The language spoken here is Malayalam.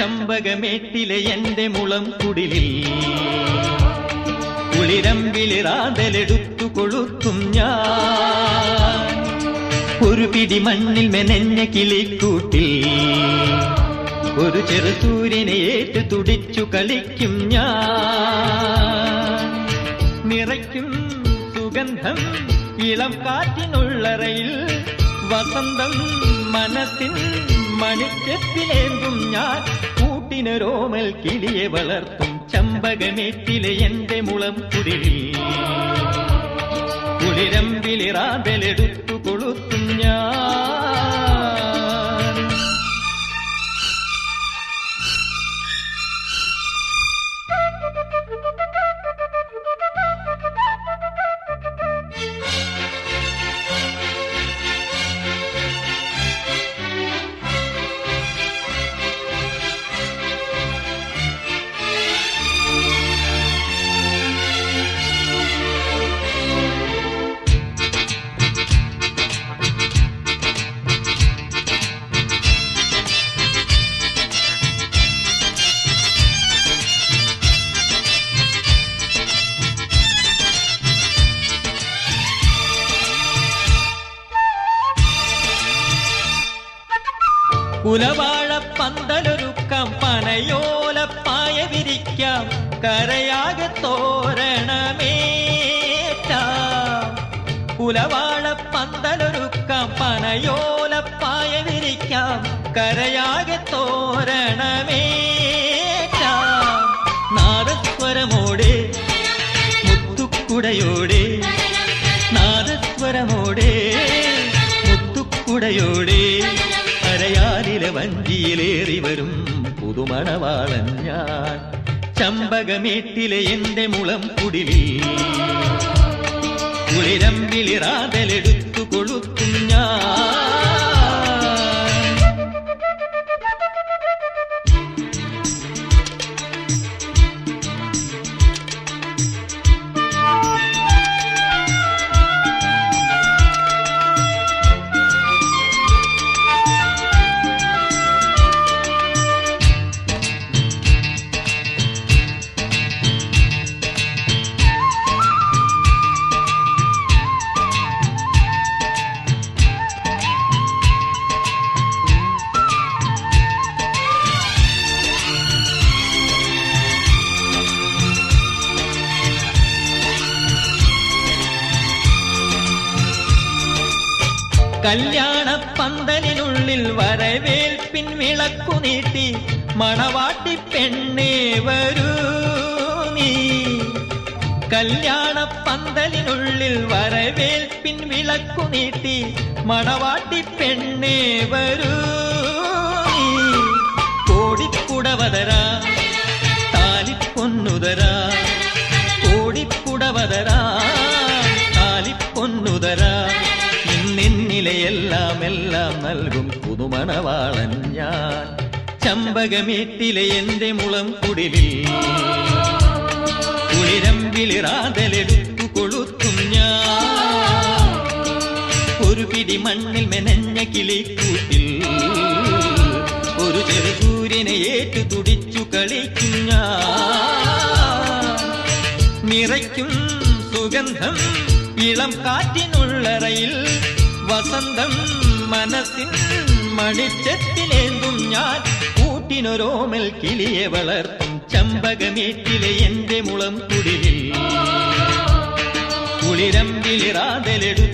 ചെമ്പകമേട്ടിലെ എന്റെ മുളം കുടിലിൽ. കുളിരമ്പിളിറാതലെടുത്തു കൊളുത്തും ഞാൻ. ഒരു പിടി മണ്ണിൽ മെനഞ്ഞ കിളിക്കൂട്ടിൽ. ഒരു ചെറു സൂര്യനെ ഏറ്റു തുടിച്ചു കളിക്കും ഞാൻ. നിറയ്ക്കും സുഗന്ധം ഇളം കാറ്റിനുള്ളറയിൽ. വസന്തം മനസ്സിൻ മണിച്ചെപ്പിലേന്തും ഞാൻ. കൂട്ടിനൊരോമൽ കിളിയെ വളർത്തും ചമ്പകമേറ്റിലെ എന്റെ മുളം കുടിലിൽ കുളിരമ്പിലിറാതലെടുത്തു കൊളുത്തും ഞാൻ. കുലവാഴ പന്തലൊരുക്കാം പനയോലപ്പായ വിരിക്കാം. കരയാകെ തോരണമേറ്റാം. കുലവാഴ പന്തലൊരുക്കാം പനയോലപ്പായ വിരിക്കാം. കരയാകെ തോരണമേറ്റാം. നാദസ്വരമോടെ മുത്തുക്കുടയോടെ നാദസ്വരമോടെ മുത്തുക്കുടയോടെ. വഞ്ചിയിലേറി വരും പുതുമണവാളൻ ഞാൻ. ചമ്പകമേട്ടിലെ എന്റെ മുളം കുടിലിൽ കുളിരമ്പിളിറാതലെടുത്തു കൊളുത്തും ഞാൻ. கல்யாண பந்தனினுள்ளில் வரவேல் பின் விளக்கு நீட்டி மணவாட்டி பெண்ணே வரூ நீ. கல்யாண பந்தலினுள்ளில் வரவேல் பின் விளக்கு நீட்டி மணவாட்டி பெண்ணே வரூ கோடிக்குடவதரா നൽകും പുതുമണവാളൻ ഞാൻ. ചമ്പകമേറ്റിലെ എന്റെ മുളം കുടിലിൽ കുളിരമ്പിളിറാതലെടുത്തു കൊളുത്തും ഞാൻ. ഒരു പിടി മണ്ണിൽ മെനഞ്ഞ കിളിക്കൂട്ടിൽ ഒരു ചെറു സൂര്യനെ ഏറ്റു തുടിച്ചു കളിക്കും ഞാൻ. നിറയ്ക്കും സുഗന്ധം ഇളം കാറ്റിനുള്ളറയിൽ വസന്തം മനസ്സിൻ മണിച്ചത്തിലേന്തും ഞാൻ. കൂട്ടിനൊരോമൽ കിളിയെ വളർത്തും. ചമ്പകമേറ്റിലെ എന്റെ മുളം കുടിലിൽ. കുളിരമ്പിളിറാതലെടുത്തു